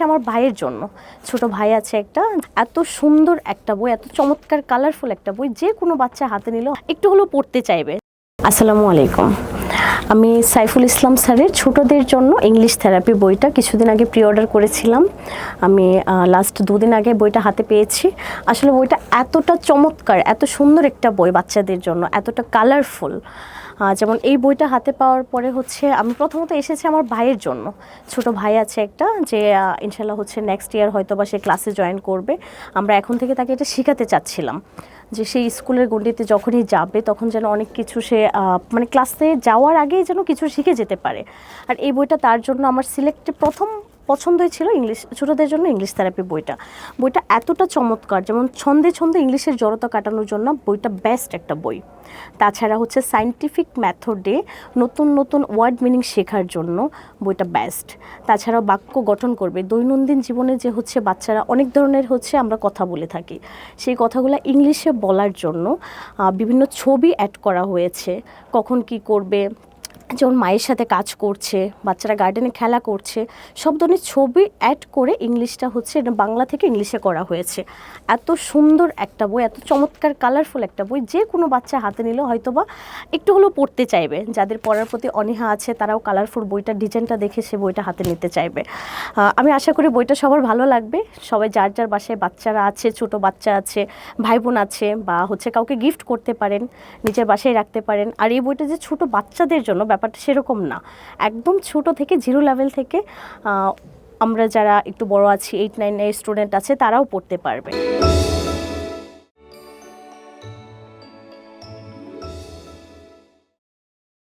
এসেছে আমার ভাইয়ের জন্য। ছোট ভাই আছে একটা। এত সুন্দর একটা বই, এত চমৎকার কালারফুল একটা বই যে কোনো বাচ্চা হাতে নিল একটু হলেও পড়তে চাইবে। আসসালামু আলাইকুম। আমি সাইফুল ইসলাম স্যারের ছোটদের জন্য ইংলিশ থেরাপি বইটা কিছুদিন আগে প্রি অর্ডার করেছিলাম। আমি লাস্ট দুদিন আগে বইটা হাতে পেয়েছি। আসলে বইটা এতটা চমৎকার, এত সুন্দর একটা বই বাচ্চাদের জন্য, এতটা কালারফুল যেমন এই বইটা হাতে পাওয়ার পরে হচ্ছে আমি প্রথমত এসেছি আমার ভাইয়ের জন্য। ছোট ভাই আছে একটা যে ইনশাল্লাহ হচ্ছে নেক্সট ইয়ার হয়তো বা সে ক্লাসে জয়েন করবে। আমরা এখন থেকে তাকে এটা শেখাতে চাচ্ছিলাম যে, সেই স্কুলের গণ্ডিতে যখনই যাবে তখন যেন অনেক কিছু সে মানে ক্লাসে যাওয়ার আগেই যেন কিছু শিখে যেতে পারে। আর এই বইটা তার জন্য আমার সিলেক্টে প্রথম পছন্দই ছিল ইংলিশ, ছোটোদের জন্য ইংলিশ থেরাপি বইটা। বইটা এতটা চমৎকার, যেমন ছন্দে ছন্দে ইংলিশের জড়তা কাটানোর জন্য বইটা বেস্ট একটা বই। তাছাড়া হচ্ছে সাইন্টিফিক মেথডে নতুন নতুন ওয়ার্ড মিনিং শেখার জন্য বইটা বেস্ট তাছাড়াও বাক্য গঠন করবে। দৈনন্দিন জীবনে যে হচ্ছে বাচ্চারা অনেক ধরনের হচ্ছে আমরা কথা বলে থাকি। সেই কথাগুলো ইংলিশে বলার জন্য বিভিন্ন ছবি অ্যাড করা হয়েছে। কখন কি করবে যেমন মায়ের সাথে কাজ করছে, বাচ্চারা গার্ডেনে খেলা করছে, সব ধরনের ছবি অ্যাড করে ইংলিশটা হচ্ছে এটা বাংলা থেকে ইংলিশে করা হয়েছে। এত সুন্দর একটা বই, এত চমৎকার কালারফুল একটা বই, যে কোনো বাচ্চা হাতে নিলে হয়তো বা একটু হলেও পড়তে চাইবে। যাদের পড়ার প্রতি অনীহা আছে, তারাও কালারফুল বইটার ডিজাইনটা দেখে সে বইটা হাতে নিতে চাইবে। আমি আশা করি বইটা সবার ভালো লাগবে। সবাই যার যার বাসায় বাচ্চারা আছে, ছোট বাচ্চা আছে ভাই বোন আছে বা হচ্ছে কাউকে গিফট করতে পারেন, নিজের বাসায় রাখতে পারেন। আর এই বইটা যে ছোট বাচ্চাদের জন্য ব্যাপারটা সেরকম না। একদম ছোট থেকে জিরো লেভেল থেকে আমরা যারা একটু বড় আছি এইট নাইনের স্টুডেন্ট আছে, তারাও পড়তে পারবে।